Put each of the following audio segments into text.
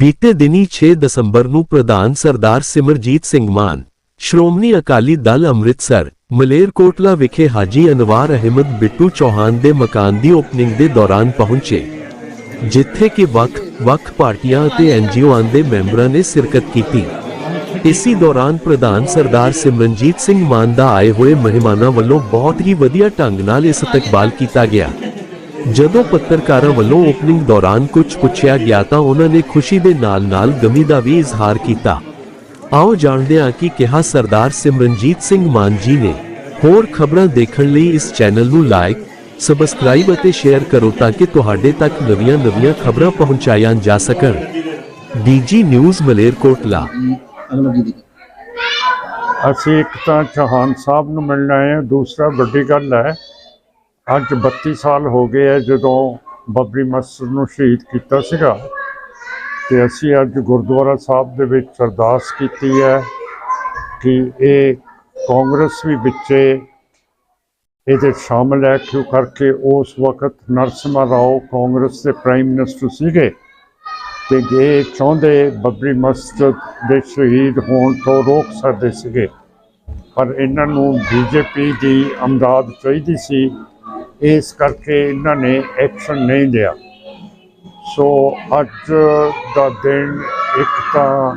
ਬੀਤੇ ਦਿਨੀ 6 ਦਸੰਬਰ ਨੂੰ ਪ੍ਰਧਾਨ ਸਰਦਾਰ ਸਿਮਰਜੀਤ ਸਿੰਘ ਮਾਨ, ਸ਼੍ਰੋਮਣੀ ਅਕਾਲੀ ਦਲ ਅੰਮ੍ਰਿਤਸਰ, ਮਲੇਰਕੋਟਲਾ ਵਿਖੇ ਹਾਜੀ ਅਨਵਾਰ ਅਹਿਮਦ ਬਿੱਟੂ ਚੌਹਾਨ ਦੇ ਮਕਾਨ ਦੀ ਓਪਨਿੰਗ ਦੇ ਦੌਰਾਨ ਪਹੁੰਚੇ, ਜਿੱਥੇ ਕਿ ਵੱਖ-ਵੱਖ ਪਾਰਟੀਆਂ ਅਤੇ ਐਨਜੀਓਆਂ ਦੇ ਮੈਂਬਰਾਂ ਨੇ ਸ਼ਿਰਕਤ ਕੀਤੀ। ਇਸੀ ਦੌਰਾਨ ਪ੍ਰਧਾਨ ਸਰਦਾਰ ਸਿਮਰਨਜੀਤ ਸਿੰਘ ਮਾਨ ਦਾ ਆਏ ਹੋਏ ਮਹਿਮਾਨਾਂ ਵੱਲੋਂ ਬਹੁਤ ਹੀ ਵਧੀਆ ਢੰਗ ਨਾਲ ਇਸਤਕਬਾਲ ਕੀਤਾ ਗਿਆ। ਜਦੋਂ ਪੱਤਰਕਾਰਾਂ ਵੱਲੋਂ ਓਪਨਿੰਗ ਦੌਰਾਨ ਕੁਝ ਪੁੱਛਿਆ ਗਿਆ ਤਾਂ ਉਹਨਾਂ ਨੇ ਖੁਸ਼ੀ ਦੇ ਨਾਲ-ਨਾਲ ਗਮੀ ਦਾ ਵੀ ਇਜ਼ਹਾਰ ਕੀਤਾ। ਆਓ ਜਾਣਦੇ ਹਾਂ ਕਿ ਕਿਹਾ ਸਰਦਾਰ ਸਿਮਰਨਜੀਤ ਸਿੰਘ ਮਾਨ ਜੀ ਨੇ ਹੋਰ ਖਬਰਾਂ ਦੇਖਣ ਲਈ ਇਸ ਚੈਨਲ ਨੂੰ ਲਾਈਕ ਸਬਸਕ੍ਰਾਈਬ ਅਤੇ ਸ਼ੇਅਰ ਕਰੋ ਤਾਂ ਕਿ ਤੁਹਾਡੇ ਤੱਕ ਨਵੀਆਂ-ਨਵੀਆਂ ਖਬਰਾਂ ਪਹੁੰਚਾਈਆਂ ਜਾ ਸਕਣ। DG news Malerkotla. ਅਸੀਂ ਇੱਕ ਤਾਂ ਚੌਹਾਨ ਸਾਹਿਬ ਨੂੰ ਮਿਲਣ ਆਏ ਹਾਂ ਦੂਸਰਾ ਵੱਡੀ ਗੱਲ ਹੈ ਅੱਜ 32 ਸਾਲ ਹੋ ਗਏ ਹੈ ਜਦੋਂ ਬੱਬਰੀ ਮਸਜਿਦ ਨੂੰ ਸ਼ਹੀਦ ਕੀਤਾ ਸੀਗਾ। ਤੇ ਅਸੀਂ ਅੱਜ ਗੁਰਦੁਆਰਾ ਸਾਹਿਬ ਦੇ ਵਿੱਚ ਅਰਦਾਸ ਕੀਤੀ ਹੈ ਕਿ ਇਹ ਕਾਂਗਰਸ ਵੀ ਵਿੱਚੇ ਇਹਦੇ ਸ਼ਾਮਲ ਹੈ। ਕਿਉਂ ਕਰਕੇ ਉਸ ਵਕਤ ਨਰਸਿਮਹਾ ਰਾਓ ਕਾਂਗਰਸ ਦੇ ਪ੍ਰਾਈਮ ਮਿਨਿਸਟਰ ਸੀਗੇ। ਤੇ ਜੇ ਚਾਹੁੰਦੇ ਬੱਬਰੀ ਮਸਜਿਦ ਦੇ ਸ਼ਹੀਦ ਹੋਣ ਤੋਂ ਰੋਕ ਸਕਦੇ ਸੀਗੇ। ਪਰ ਇਹਨਾਂ ਨੂੰ ਬੀਜੇਪੀ ਦੀ ਅਮਦਾਦ ਚਾਹੀਦੀ ਸੀ। ਇਸ ਕਰਕੇ ਇਹਨਾਂ ਨੇ ਐਕਸ਼ਨ ਨਹੀਂ ਲਿਆ। ਸੋ ਅੱਜ ਦਾ ਦਿਨ ਇੱਕ ਤਾਂ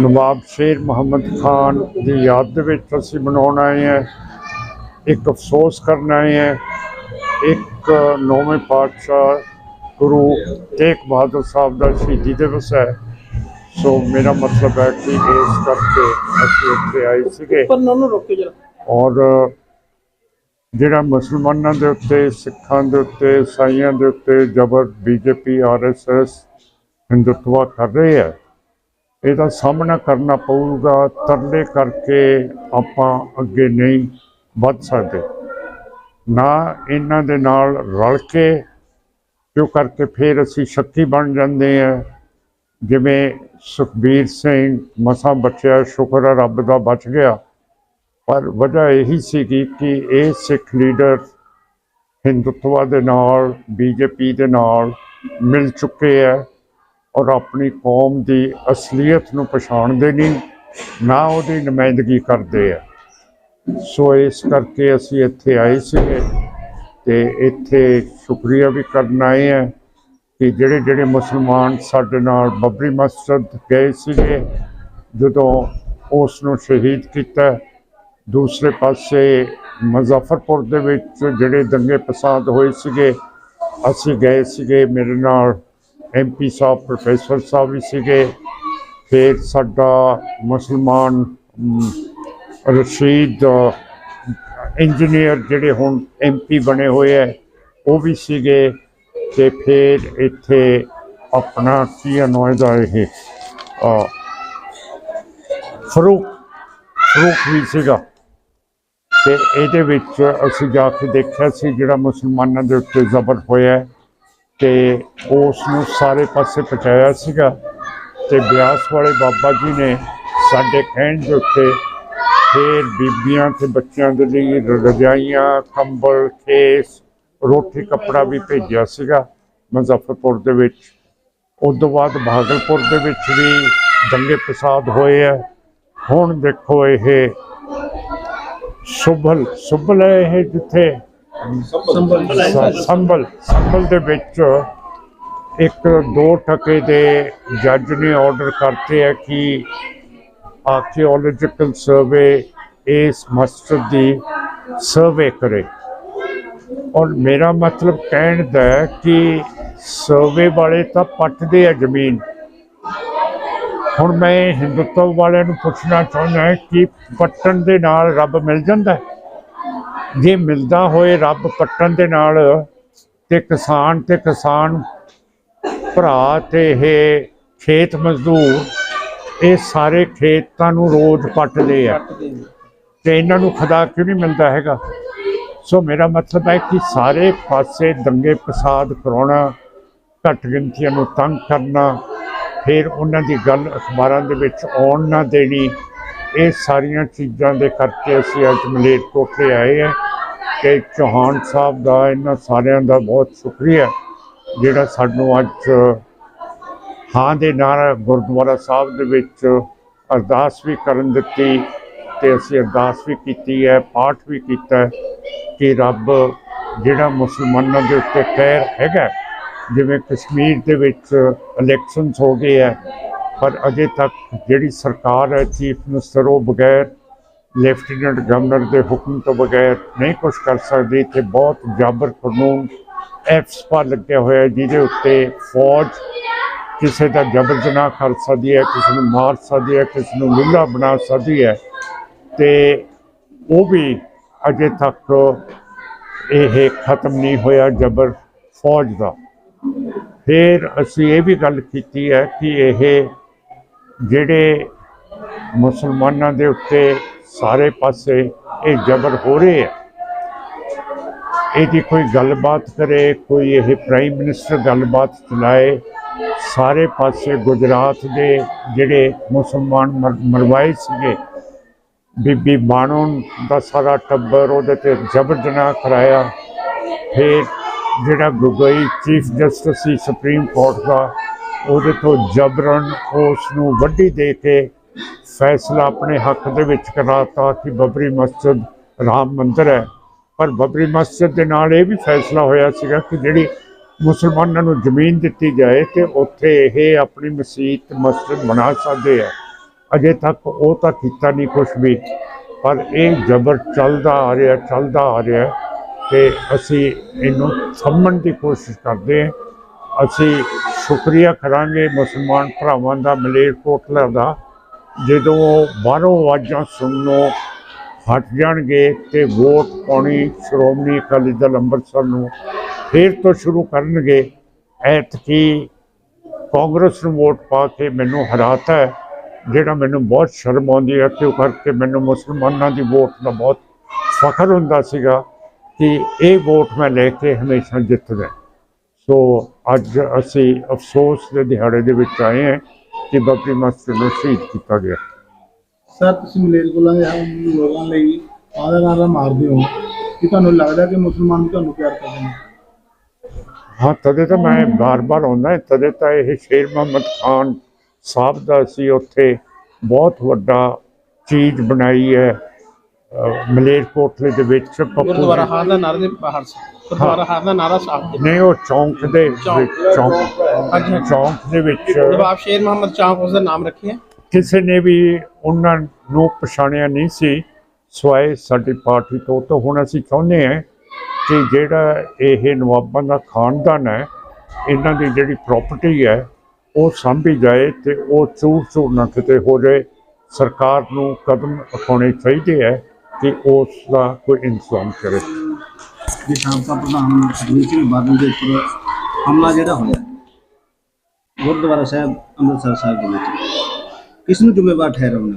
ਨਵਾਬ ਸ਼ੇਰ ਮੁਹੰਮਦ ਖਾਨ ਦੀ ਯਾਦ ਦੇ ਵਿੱਚ ਅਸੀਂ ਮਨਾਉਣ ਆਏ ਹਾਂ ਇੱਕ ਅਫਸੋਸ ਕਰਨ ਆਏ ਹਾਂ ਇੱਕ ਨੌਵੇਂ ਪਾਤਸ਼ਾਹ ਗੁਰੂ ਤੇਗ ਬਹਾਦਰ ਸਾਹਿਬ ਦਾ ਸ਼ਹੀਦੀ ਦਿਵਸ ਹੈ। ਸੋ ਮੇਰਾ ਮਤਲਬ ਹੈ ਕਿ ਇਸ ਕਰਕੇ ਅਸੀਂ ਇੱਥੇ ਆਏ ਸੀਗੇ। ਪਰ ਨੂੰ ਰੋਕੇ ਜਰਾ। ਔਰ ਜਿਹੜਾ ਮੁਸਲਮਾਨਾਂ ਦੇ ਉੱਤੇ, ਸਿੱਖਾਂ ਦੇ ਉੱਤੇ, ਈਸਾਈਆਂ ਦੇ ਉੱਤੇ ਜ਼ਬਰ ਬੀਜੇਪੀ ਆਰਐਸਐਸ ਹਿੰਦੁੱਤਵਾ ਕਰ ਰਹੇ ਹੈ, ਇਹਦਾ ਸਾਹਮਣਾ ਕਰਨਾ ਪਊਗਾ, ਤਰਲੇ ਕਰਕੇ ਆਪਾਂ ਅੱਗੇ ਨਹੀਂ ਵੱਧ ਸਕਦੇ। ਨਾ ਇਹਨਾਂ ਦੇ ਨਾਲ ਰਲ ਕੇ ਕਿਉਂ ਕਰਕੇ ਫਿਰ ਅਸੀਂ ਸ਼ੱਕੀ ਬਣ ਜਾਂਦੇ ਆ ਜਿਵੇਂ ਸੁਖਬੀਰ ਸਿੰਘ, ਮਸਾਂ ਬਚਿਆ, ਸ਼ੁਕਰ ਹੈ ਰੱਬ ਦਾ ਬਚ ਗਿਆ। ਪਰ ਵਜ੍ਹਾ ਇਹੀ ਸੀਗੀ ਕਿ ਇਹ ਸਿੱਖ ਲੀਡਰ ਹਿੰਦੁੱਤਵਾ ਦੇ ਨਾਲ, ਬੀਜੇਪੀ ਦੇ ਨਾਲ ਮਿਲ ਚੁੱਕੇ ਹੈ ਔਰ ਆਪਣੀ ਕੌਮ ਦੀ ਅਸਲੀਅਤ ਨੂੰ ਪਛਾਣਦੇ ਨਹੀਂ, ਨਾ ਉਹਦੀ ਨੁਮਾਇੰਦਗੀ ਕਰਦੇ ਆ। ਸੋ ਇਸ ਕਰਕੇ ਅਸੀਂ ਇੱਥੇ ਆਏ ਸੀਗੇ ਤੇ ਇੱਥੇ ਸ਼ੁਕਰੀਆ ਵੀ ਕਰਨ ਆਏ ਆ ਕਿ ਜਿਹੜੇ ਜਿਹੜੇ ਮੁਸਲਮਾਨ ਸਾਡੇ ਨਾਲ ਬੱਬਰੀ ਮਸਜਿਦ ਗਏ ਸੀਗੇ, ਜਦੋਂ ਉਸ ਨੂੰ ਸ਼ਹੀਦ ਕੀਤਾ। ਦੂਸਰੇ ਪਾਸੇ ਮੁਜ਼ੱਫਰਪੁਰ ਦੇ ਵਿੱਚ ਜਿਹੜੇ ਦੰਗੇ ਪਸਾਦ ਹੋਏ ਸੀਗੇ, ਅਸੀਂ ਗਏ ਸੀਗੇ, ਮੇਰੇ ਨਾਲ ਐਮਪੀ ਸਾਹਿਬ, ਪ੍ਰੋਫੈਸਰ ਸਾਹਿਬ ਵੀ ਸੀਗੇ। ਫਿਰ ਸਾਡਾ ਮੁਸਲਮਾਨ ਰਸ਼ੀਦ, ਇੰਜੀਨੀਅਰ ਜਿਹੜੇ ਹੁਣ ਐਮਪੀ ਬਣੇ ਹੋਏ ਹੈ, ਉਹ ਵੀ ਸੀਗੇ ਤੇ ਫਿਰ ਇੱਥੇ ਆਪਣਾ ਕੀ ਅਨੋਇਦਾ ਇਹ? ਫਰੂਕ ਫਰੂਕ ਵੀ ਸੀਗਾ। ਤੇ ਇਹਦੇ ਵਿੱਚ ਅਸੀਂ ਜਾ ਕੇ ਦੇਖਿਆ ਸੀ ਜਿਹੜਾ ਮੁਸਲਮਾਨਾਂ ਦੇ ਉੱਤੇ ਜ਼ਬਰ ਹੋਇਆ ਹੈ ਤੇ ਉਸ ਨੂੰ ਸਾਰੇ ਪਾਸੇ ਪਹੁੰਚਾਇਆ ਸੀਗਾ ਤੇ ਬਿਆਸ ਵਾਲੇ ਬਾਬਾ ਜੀ ਨੇ ਸਾਡੇ ਕਹਿਣ ਦੇ ਉੱਤੇ ਫਿਰ ਬੀਬੀਆਂ ਤੇ ਬੱਚਿਆਂ ਦੇ ਲਈ ਰਜਾਈਆਂ, ਕੰਬਲ ਖੇਸ ਰੋਟੀ, ਕੱਪੜਾ ਵੀ ਭੇਜਿਆ ਸੀਗਾ ਮੁਜ਼ੱਫਰਪੁਰ ਦੇ ਵਿੱਚ। ਉਸ ਤੋਂ ਬਾਅਦ ਭਾਗਲਪੁਰ ਦੇ ਵਿੱਚ ਵੀ ਦੰਗੇ ਪ੍ਰਸਾਦ ਹੋਏ ਆ। ਹੁਣ ਦੇਖੋ ਇਹ ਸੁਭਲ ਸੁਭਲ ਹੈ ਇਹ ਜਿੱਥੇ? ਸੰਭਲ। ਸੰਭਲ। ਦੇ ਵਿੱਚ ਇੱਕ ਦੋ ਟਕੇ ਦੇ ਜੱਜ ਨੇ ਆਰਡਰ ਕਰਤੇ ਹੈ ਕਿ ਆਰਕੀਓਲੋਜੀਕਲ ਸਰਵੇ ਇਸ ਮਸਜਿਦ ਦੀ ਸਰਵੇ ਕਰੇ। ਔਰ ਮੇਰਾ ਮਤਲਬ ਕਹਿਣ ਦਾ ਕਿ ਸਰਵੇ ਵਾਲੇ ਤਾਂ ਪੱਟਦੇ ਆ ਜ਼ਮੀਨ। ਹੁਣ ਮੈਂ ਹਿੰਦੁੱਤਵ ਵਾਲਿਆਂ ਨੂੰ ਪੁੱਛਣਾ ਚਾਹੁੰਦਾ ਹਾਂ ਕਿ ਪੱਟਣ ਦੇ ਨਾਲ ਰੱਬ ਮਿਲ ਜਾਂਦਾ ਹੈ? ਜੇ ਮਿਲਦਾ ਹੋਏ ਰੱਬ ਪੱਟਣ ਦੇ ਨਾਲ ਤੇ ਕਿਸਾਨ ਤੇ ਕਿਸਾਨ, ਭਰਾ ਤੇ ਇਹ ਖੇਤ ਮਜ਼ਦੂਰ, ਇਹ ਸਾਰੇ ਖੇਤਾਂ ਨੂੰ ਰੋਜ਼ ਪੱਟਦੇ ਆ। ਤੇ ਇਹਨਾਂ ਨੂੰ ਖੁਦਾ ਕਿਉਂ ਨਹੀਂ ਮਿਲਦਾ ਹੈਗਾ? ਸੋ ਮੇਰਾ ਮਤਲਬ ਹੈ ਕਿ ਸਾਰੇ ਪਾਸੇ ਦੰਗੇ ਫਸਾਦ ਕਰਾਉਣਾ, ਘੱਟ ਗਿਣਤੀਆਂ ਨੂੰ ਤੰਗ ਕਰਨਾ ਫਿਰ ਉਹਨਾਂ ਦੀ ਗੱਲ ਅਖਬਾਰਾਂ ਦੇ ਵਿੱਚ ਆਉਣ ਨਾ ਦੇਣੀ। ਇਹ ਸਾਰੀਆਂ ਚੀਜ਼ਾਂ ਦੇ ਕਰਕੇ ਅਸੀਂ ਅੱਜ ਮਲੇਰਕੋਟਲੇ ਆਏ ਹਾਂ ਕਿ ਚੌਹਾਨ ਸਾਹਿਬ ਦਾ, ਇਹਨਾਂ ਸਾਰਿਆਂ ਦਾ ਬਹੁਤ ਸ਼ੁਕਰੀਆ, ਜਿਹੜਾ ਸਾਨੂੰ ਅੱਜ ਹਾਂ ਦੇ ਨਾਲ ਗੁਰਦੁਆਰਾ ਸਾਹਿਬ ਦੇ ਵਿੱਚ ਅਰਦਾਸ ਵੀ ਕਰਨ ਦਿੱਤੀ ਤੇ ਅਸੀਂ ਅਰਦਾਸ ਵੀ ਕੀਤੀ ਹੈ, ਪਾਠ ਵੀ ਕੀਤਾ ਕਿ ਰੱਬ ਜਿਹੜਾ ਮੁਸਲਮਾਨਾਂ ਦੇ ਉੱਤੇ ਕਹਿਰ ਹੈਗਾ ਜਿਵੇਂ ਕਸ਼ਮੀਰ ਦੇ ਵਿੱਚ ਇਲੈਕਸ਼ਨਸ ਹੋ ਗਏ ਹੈ ਪਰ ਅਜੇ ਤੱਕ ਜਿਹੜੀ ਸਰਕਾਰ ਹੈ ਚੀਫ ਮਿਨਿਸਟਰ ਉਹ ਬਗੈਰ ਲੈਫਟੀਨੈਂਟ ਗਵਰਨਰ ਦੇ ਹੁਕਮ ਤੋਂ ਬਗੈਰ ਨਹੀਂ ਕੁਝ ਕਰ ਸਕਦੀ। ਇੱਥੇ ਬਹੁਤ ਜਾਬਰ ਕਾਨੂੰਨ, ਐਫਸਪਾ ਲੱਗਿਆ ਹੋਇਆ ਜਿਹਦੇ ਉੱਤੇ ਫੌਜ ਕਿਸੇ ਦਾ ਜਬਰ ਜਨਾਹ ਕਰ ਸਕਦੀ ਹੈ, ਕਿਸੇ ਨੂੰ ਮਾਰ ਸਕਦੀ ਹੈ, ਕਿਸੇ ਨੂੰ ਵਿਲਾ ਬਣਾ ਸਕਦੀ ਹੈ। ਤੇ ਉਹ ਵੀ ਅਜੇ ਤੱਕ ਇਹ ਖਤਮ ਨਹੀਂ ਹੋਇਆ ਜਬਰ ਫੌਜ ਦਾ। ਫਿਰ ਅਸੀਂ ਇਹ ਵੀ ਗੱਲ ਕੀਤੀ ਹੈ ਕਿ ਇਹ ਜਿਹੜੇ ਮੁਸਲਮਾਨਾਂ ਦੇ ਉੱਤੇ ਸਾਰੇ ਪਾਸੇ ਇਹ ਜਬਰ ਹੋ ਰਹੇ ਆ ਇਹਦੀ ਕੋਈ ਗੱਲਬਾਤ ਕਰੇ, ਕੋਈ ਇਹ ਪ੍ਰਾਈਮ ਮਿਨਿਸਟਰ ਗੱਲਬਾਤ ਚਲਾਏ, ਸਾਰੇ ਪਾਸੇ ਗੁਜਰਾਤ ਦੇ ਜਿਹੜੇ ਮੁਸਲਮਾਨ ਮਰ- ਮਰਵਾਏ ਸੀਗੇ, ਬੀਬੀ ਬਾਣੋ ਦਾ ਸਾਰਾ ਟੱਬਰ ਉਹਦੇ ਤੇ ਜਬਰ ਜਨਾਹ ਕਰਾਇਆ, ਫਿਰ ਜਿਹੜਾ ਗਗੋਈ ਚੀਫ ਜਸਟਿਸ ਸੀ ਸੁਪਰੀਮ ਕੋਰਟ ਦਾ, ਉਹਦੇ ਤੋਂ ਜਬਰਨ ਉਸ ਨੂੰ ਵੱਡੀ ਦੇ ਕੇ ਫੈਸਲਾ ਆਪਣੇ ਹੱਕ ਦੇ ਵਿੱਚ ਕਰਾਤਾ ਕਿ ਬਬਰੀ ਮਸਜਿਦ ਰਾਮ ਮੰਦਿਰ ਹੈ। ਪਰ ਬਬਰੀ ਮਸਜਿਦ ਦੇ ਨਾਲ ਇਹ ਵੀ ਫੈਸਲਾ ਹੋਇਆ ਸੀਗਾ ਕਿ ਜਿਹੜੀ ਮੁਸਲਮਾਨਾਂ ਨੂੰ ਜ਼ਮੀਨ ਦਿੱਤੀ ਜਾਏ ਤੇ ਉੱਥੇ ਇਹ ਆਪਣੀ ਮਸਜਿਦ ਮਸਜਿਦ ਬਣਾ ਸਕਦੇ ਆ। ਅਜੇ ਤੱਕ ਉਹ ਤਾਂ ਕੀਤਾ ਨਹੀਂ ਕੁਝ ਵੀ। ਪਰ ਇਹ ਜ਼ਬਰ ਚੱਲਦਾ ਆ ਰਿਹਾ, ਚੱਲਦਾ ਆ ਰਿਹਾ। ਤੇ ਅਸੀਂ ਇਹਨੂੰ ਥੰਮਣ ਦੀ ਕੋਸ਼ਿਸ਼ ਕਰਦੇ ਹਾਂ। ਅਸੀਂ ਸ਼ੁਕਰੀਆ ਕਰਾਂਗੇ ਮੁਸਲਮਾਨ ਭਰਾਵਾਂ ਦਾ ਮਲੇਰਕੋਟਲਾ ਦਾ, ਜਦੋਂ ਉਹ ਬਾਹਰੋਂ ਆਵਾਜ਼ਾਂ ਸੁਣਨੋਂ ਹਟ ਜਾਣਗੇ ਤੇ ਵੋਟ ਪਾਉਣੀ ਸ਼੍ਰੋਮਣੀ ਅਕਾਲੀ ਦਲ ਅੰਮ੍ਰਿਤਸਰ ਨੂੰ ਫੇਰ ਤੋਂ ਸ਼ੁਰੂ ਕਰਨਗੇ। ਐਤਕੀ ਕਾਂਗਰਸ ਨੂੰ ਵੋਟ ਪਾ ਕੇ ਮੈਨੂੰ ਹਰਾਤਾ ਹੈ, ਜਿਹੜਾ ਮੈਨੂੰ ਬਹੁਤ ਸ਼ਰਮ ਆਉਂਦੀ ਹੈ। ਕਿਉਂ ਕਰਕੇ ਮੈਨੂੰ ਮੁਸਲਮਾਨਾਂ ਦੀ ਵੋਟ ਦਾ ਬਹੁਤ ਫਖਰ ਹੁੰਦਾ ਸੀਗਾ। ਕਿ ਇਹ ਵੋਟ ਮੈਂ ਲੈ ਕੇ ਹਮੇਸ਼ਾ ਜਿੱਤਦਾ ਸੋ ਅੱਜ ਅਸੀਂ ਅਫਸੋਸ ਦੇ ਦਿਹਾੜੇ ਦੇ ਵਿੱਚ ਆਏ ਹਾਂ ਕਿ ਬੱਬਰੀ ਮਸਜਿਦ ਨੂੰ ਸ਼ਹੀਦ ਕੀਤਾ ਗਿਆ। ਸਰ ਤੁਸੀਂ ਮਲੇਰਕੋਲਾ ਦੇ ਹਮ ਲੋਕਾਂ ਲਈ ਆਦਰ ਨਾਰਾ ਮਾਰਦੇ ਹੋ ਕਿ ਤੁਹਾਨੂੰ ਲੱਗਦਾ ਕਿ ਮੁਸਲਮਾਨ ਤੁਹਾਨੂੰ ਪਿਆਰ ਕਰਦੇ ਨੇ? ਹਾਂ ਤਦੇ ਤਾਂ ਮੈਂ ਬਾਰ-ਬਾਰ ਆਉਂਦਾ ਤਦੇ ਤਾਂ ਇਹ ਸ਼ੇਰ ਮੁਹੰਮਦ ਖਾਨ ਸਾਹਿਬ ਦਾ ਸੀ ਉੱਥੇ ਬਹੁਤ ਵੱਡਾ ਚੀਜ਼ ਬਣਾਈ ਹੈ। ਮਲੇਰਕੋਟਲੇ ਦੇ ਵਿੱਚ ਪੱਪੂ ਗੁਰਦੁਆਰਾ ਹਾਰ ਦਾ ਨਾਰਾ ਦੇ ਬਾਹਰ ਸੀ ਗੁਰਦੁਆਰਾ ਹਾਰ ਦਾ ਨਾਰਾ ਸਾਫ਼ ਦੇ ਨਹੀਂ ਉਹ ਚੌਂਕ ਦੇ ਚੌਂਕ। ਵਿੱਚ ਚੌਂਕ। ਹਾਂਜੀ, ਹਾਂਜੀ। ਚੌਂਕ ਦੇ ਵਿੱਚ ਨਵਾਬ ਸ਼ੇਰ ਮੁਹੰਮਦ ਚਾਂਪ ਉਸ ਦਾ ਨਾਮ ਰੱਖਿਆ। ਕਿਸੇ ਨੇ ਵੀ ਉਹਨਾਂ ਨੂੰ ਪਛਾਣਿਆ ਨਹੀਂ ਸੀ ਸਵਾਏ ਸਾਡੀ ਪਾਰਟੀ ਤੋਂ। ਤਾਂ ਹੁਣ ਅਸੀਂ ਚਾਹੁੰਦੇ ਹਾਂ ਕਿ ਜਿਹੜਾ ਇਹ ਨਵਾਬਾਂ ਦਾ ਖਾਨਦਾਨ ਹੈ ਇਹਨਾਂ ਦੀ ਜਿਹੜੀ ਪ੍ਰਾਪਰਟੀ ਹੈ ਉਹ ਸਾਂਭੀ ਜਾਏ ਤੇ ਉਹ ਚੂਰ ਚੂਰ ਨਾ ਕਿਤੇ ਹੋ ਜਾਏ। ਸਰਕਾਰ ਨੂੰ ਕਦਮ ਉਠਾਉਣੇ ਚਾਹੀਦੇ ਹੈ। ਕਿ ਉਸ ਦਾ ਕੋਈ ਇੰਤਜ਼ਾਮ ਕਰੇ। ਜੇ ਸਾਬਕਾ ਪ੍ਰਧਾਨ ਸੁਖਬੀਰ ਸਿੰਘ ਬਾਦਲ ਦੇ ਉੱਪਰ ਹਮਲਾ ਜਿਹੜਾ ਹੋਇਆ ਗੁਰਦੁਆਰਾ ਸਾਹਿਬ ਅੰਮ੍ਰਿਤਸਰ ਸਾਹਿਬ ਦੇ ਵਿੱਚ। ਕਿਸ ਨੂੰ ਜ਼ਿੰਮੇਵਾਰ ਠਹਿਰਾਉਣਾ?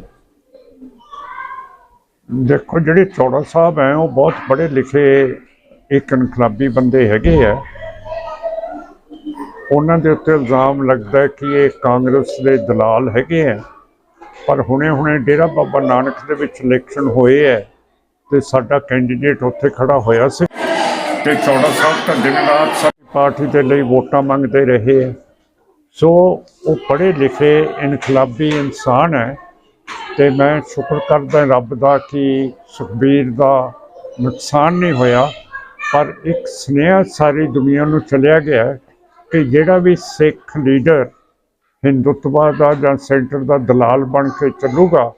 ਦੇਖੋ ਜਿਹੜੇ ਚੌੜਾ ਸਾਹਿਬ ਹੈ ਉਹ ਬਹੁਤ ਪੜ੍ਹੇ ਲਿਖੇ ਇੱਕ ਇਨਕਲਾਬੀ ਬੰਦੇ ਹੈਗੇ ਆ। ਉਹਨਾਂ ਦੇ ਉੱਤੇ ਇਲਜ਼ਾਮ ਲੱਗਦਾ ਕਿ ਇਹ ਕਾਂਗਰਸ ਦੇ ਦਲਾਲ ਹੈਗੇ ਆ। ਪਰ ਹੁਣੇ-ਹੁਣੇ ਡੇਰਾ ਬਾਬਾ ਨਾਨਕ ਦੇ ਵਿੱਚ ਇਲੈਕਸ਼ਨ ਹੋਏ ਹੈ ਤੇ ਸਾਡਾ ਕੈਂਡੀਡੇਟ ਉੱਥੇ ਖੜਾ ਹੋਇਆ ਸੀ। ਤੇ ਚੌੜਾ ਸਾਹਿਬ ਤਾਂ ਦਿਨ ਰਾਤ ਸਾਡੀ ਪਾਰਟੀ ਦੇ ਲਈ ਵੋਟਾਂ ਮੰਗਦੇ ਰਹੇ। ਹੈ ਸੋ ਉਹ ਪੜ੍ਹੇ ਲਿਖੇ ਇਨਕਲਾਬੀ ਇਨਸਾਨ ਹੈ ਤੇ ਮੈਂ ਸ਼ੁਕਰ ਕਰਦਾ ਰੱਬ ਦਾ ਕਿ ਸੁਖਬੀਰ ਦਾ ਨੁਕਸਾਨ ਨਹੀਂ ਹੋਇਆ ਪਰ ਇੱਕ ਸੁਨੇਹਾ ਸਾਰੀ ਦੁਨੀਆ ਨੂੰ ਚਲਿਆ ਗਿਆ ਕਿ ਜਿਹੜਾ ਵੀ ਸਿੱਖ ਲੀਡਰ ਹਿੰਦੁੱਤਵਾ ਦਾ ਜਾਂ ਸੈਂਟਰ ਦਾ ਦਲਾਲ ਬਣ ਕੇ ਚੱਲੂਗਾ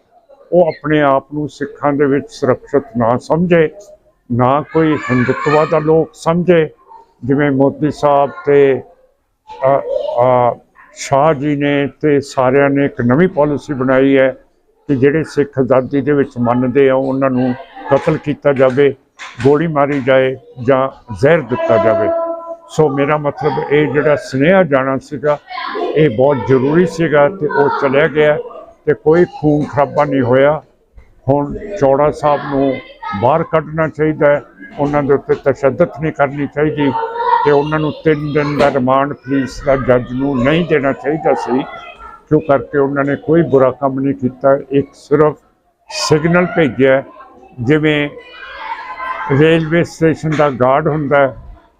ਉਹ ਆਪਣੇ ਆਪ ਨੂੰ ਸਿੱਖਾਂ ਦੇ ਵਿੱਚ ਸੁਰੱਖਿਅਤ ਨਾ ਸਮਝੇ, ਨਾ ਕੋਈ ਹਿੰਦੁੱਤਵਾ ਦਾ ਲੋਕ ਸਮਝੇ, ਜਿਵੇਂ ਮੋਦੀ ਸਾਹਿਬ ਤੇ ਸ਼ਾਹ ਜੀ ਨੇ ਤੇ ਸਾਰਿਆਂ ਨੇ ਇੱਕ ਨਵੀਂ ਪਾਲਿਸੀ ਬਣਾਈ ਹੈ ਕਿ ਜਿਹੜੇ ਸਿੱਖ ਆਜ਼ਾਦੀ ਦੇ ਵਿੱਚ ਮੰਨਦੇ ਆ, ਉਹਨਾਂ ਨੂੰ ਕਤਲ ਕੀਤਾ ਜਾਵੇ, ਗੋਲੀ ਮਾਰੀ ਜਾਏ ਜਾਂ ਜ਼ਹਿਰ ਦਿੱਤਾ ਜਾਵੇ। ਸੋ ਮੇਰਾ ਮਤਲਬ ਇਹ ਜਿਹੜਾ ਸੁਨੇਹਾ ਜਾਣਾ ਸੀਗਾ, ਇਹ ਬਹੁਤ ਜ਼ਰੂਰੀ ਸੀਗਾ ਤੇ ਉਹ ਚਲਿਆ ਗਿਆ। ਤੇ ਕੋਈ ਖੂਨ ਖਰਾਬਾ ਨਹੀਂ ਹੋਇਆ। ਹੁਣ ਚੌੜਾ ਸਾਹਿਬ ਨੂੰ ਬਾਹਰ ਕੱਢਣਾ ਚਾਹੀਦਾ ਹੈ। ਉਹਨਾਂ ਦੇ ਉੱਤੇ ਤਸ਼ੱਦਦ ਨਹੀਂ ਕਰਨੀ ਚਾਹੀਦੀ ਤੇ ਉਹਨਾਂ ਨੂੰ ਤਿੰਨ ਦਿਨ ਦਾ ਰਿਮਾਂਡ ਪੁਲਿਸ ਦਾ ਜੱਜ ਨੂੰ ਨਹੀਂ ਦੇਣਾ ਚਾਹੀਦਾ ਸੀ। ਕਿਉਂ ਕਰਕੇ ਉਹਨਾਂ ਨੇ ਕੋਈ ਬੁਰਾ ਕੰਮ ਨਹੀਂ ਕੀਤਾ। ਇੱਕ ਸਿਰਫ ਸਿਗਨਲ ਭੇਜਿਆ ਜਿਵੇਂ ਰੇਲਵੇ ਸਟੇਸ਼ਨ ਦਾ ਗਾਰਡ ਹੁੰਦਾ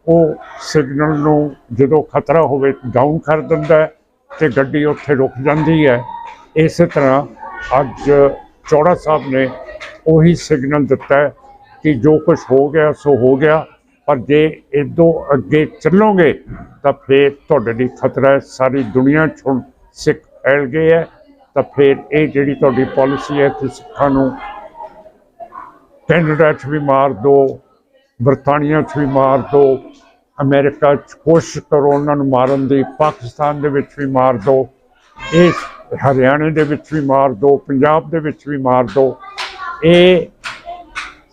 ਉਹ ਸਿਗਨਲ ਨੂੰ ਜਦੋਂ ਖਤਰਾ ਹੋਵੇ ਡਾਊਨ ਕਰ ਦਿੰਦਾ ਹੈ ਤੇ ਗੱਡੀ ਉੱਥੇ ਰੁਕ ਜਾਂਦੀ ਹੈ। ਇਸੇ ਤਰ੍ਹਾਂ ਅੱਜ ਚੌੜਾ ਸਾਹਿਬ ਨੇ ਉਹੀ ਸਿਗਨਲ ਦਿੱਤਾ ਹੈ ਕਿ ਜੋ ਕੁਝ ਹੋ ਗਿਆ, ਸੋ ਹੋ ਗਿਆ। ਪਰ ਜੇ ਇਦੋਂ ਅੱਗੇ ਚੱਲੋਗੇ ਤਾਂ ਫਿਰ ਤੁਹਾਡੇ ਲਈ ਖਤਰਾ ਹੈ। ਸਾਰੀ ਦੁਨੀਆ 'ਚ ਹੁਣ ਸਿੱਖ ਫੈਲ ਗਏ ਹੈ। ਤਾਂ ਫਿਰ ਇਹ ਜਿਹੜੀ ਤੁਹਾਡੀ ਪਾਲਿਸੀ ਹੈ ਕਿ ਸਿੱਖਾਂ ਨੂੰ ਕੈਨੇਡਾ 'ਚ ਵੀ ਮਾਰ ਦਿਓ ਬਰਤਾਨੀਆ 'ਚ ਵੀ ਮਾਰ ਦਿਓ ਅਮਰੀਕਾ 'ਚ ਕੋਸ਼ਿਸ਼ ਕਰੋ ਉਹਨਾਂ ਨੂੰ ਮਾਰਨ ਦੀ, ਪਾਕਿਸਤਾਨ ਦੇ ਵਿੱਚ ਵੀ ਮਾਰ ਦਿਓ ਇਹ ਹਰਿਆਣੇ ਦੇ ਵਿੱਚ ਵੀ ਮਾਰ ਦਿਓ ਪੰਜਾਬ ਦੇ ਵਿੱਚ ਵੀ ਮਾਰ ਦਿਓ ਇਹ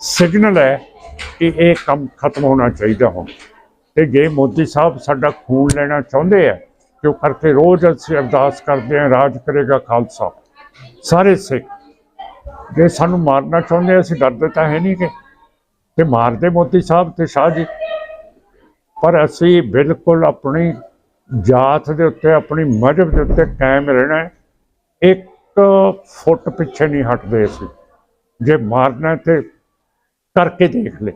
ਸਿਗਨਲ ਹੈ ਕਿ ਇਹ ਕੰਮ ਖਤਮ ਹੋਣਾ ਚਾਹੀਦਾ ਹੁਣ। ਤੇ ਜੇ ਮੋਦੀ ਸਾਹਿਬ ਸਾਡਾ ਖੂਨ ਲੈਣਾ ਚਾਹੁੰਦੇ ਆ ਕਿਉਂ ਕਰਕੇ ਰੋਜ਼ ਅਸੀਂ ਅਰਦਾਸ ਕਰਦੇ ਹਾਂ, ਰਾਜ ਕਰੇਗਾ ਖਾਲਸਾ। ਸਾਰੇ ਸਿੱਖ, ਜੇ ਸਾਨੂੰ ਮਾਰਨਾ ਚਾਹੁੰਦੇ ਅਸੀਂ ਡਰਦੇ ਤਾਂ ਹੈ ਨਹੀਂ ਕਿ, ਤੇ ਮਾਰਦੇ ਮੋਦੀ ਸਾਹਿਬ ਤੇ ਸ਼ਾਹ ਜੀ। ਪਰ ਅਸੀਂ ਬਿਲਕੁਲ ਆਪਣੀ ਜਾਤ ਦੇ ਉੱਤੇ, ਆਪਣੀ ਮਜ਼ਹਬ ਦੇ ਉੱਤੇ ਕਾਇਮ ਰਹਿਣਾ ਹੈ। ਇੱਕ ਫੁੱਟ ਪਿੱਛੇ ਨਹੀਂ ਹਟਦੇ ਸੀ ਜੇ ਮਾਰਨਾ ਹੈ ਤੇ ਕਰਕੇ ਦੇਖ ਲੈ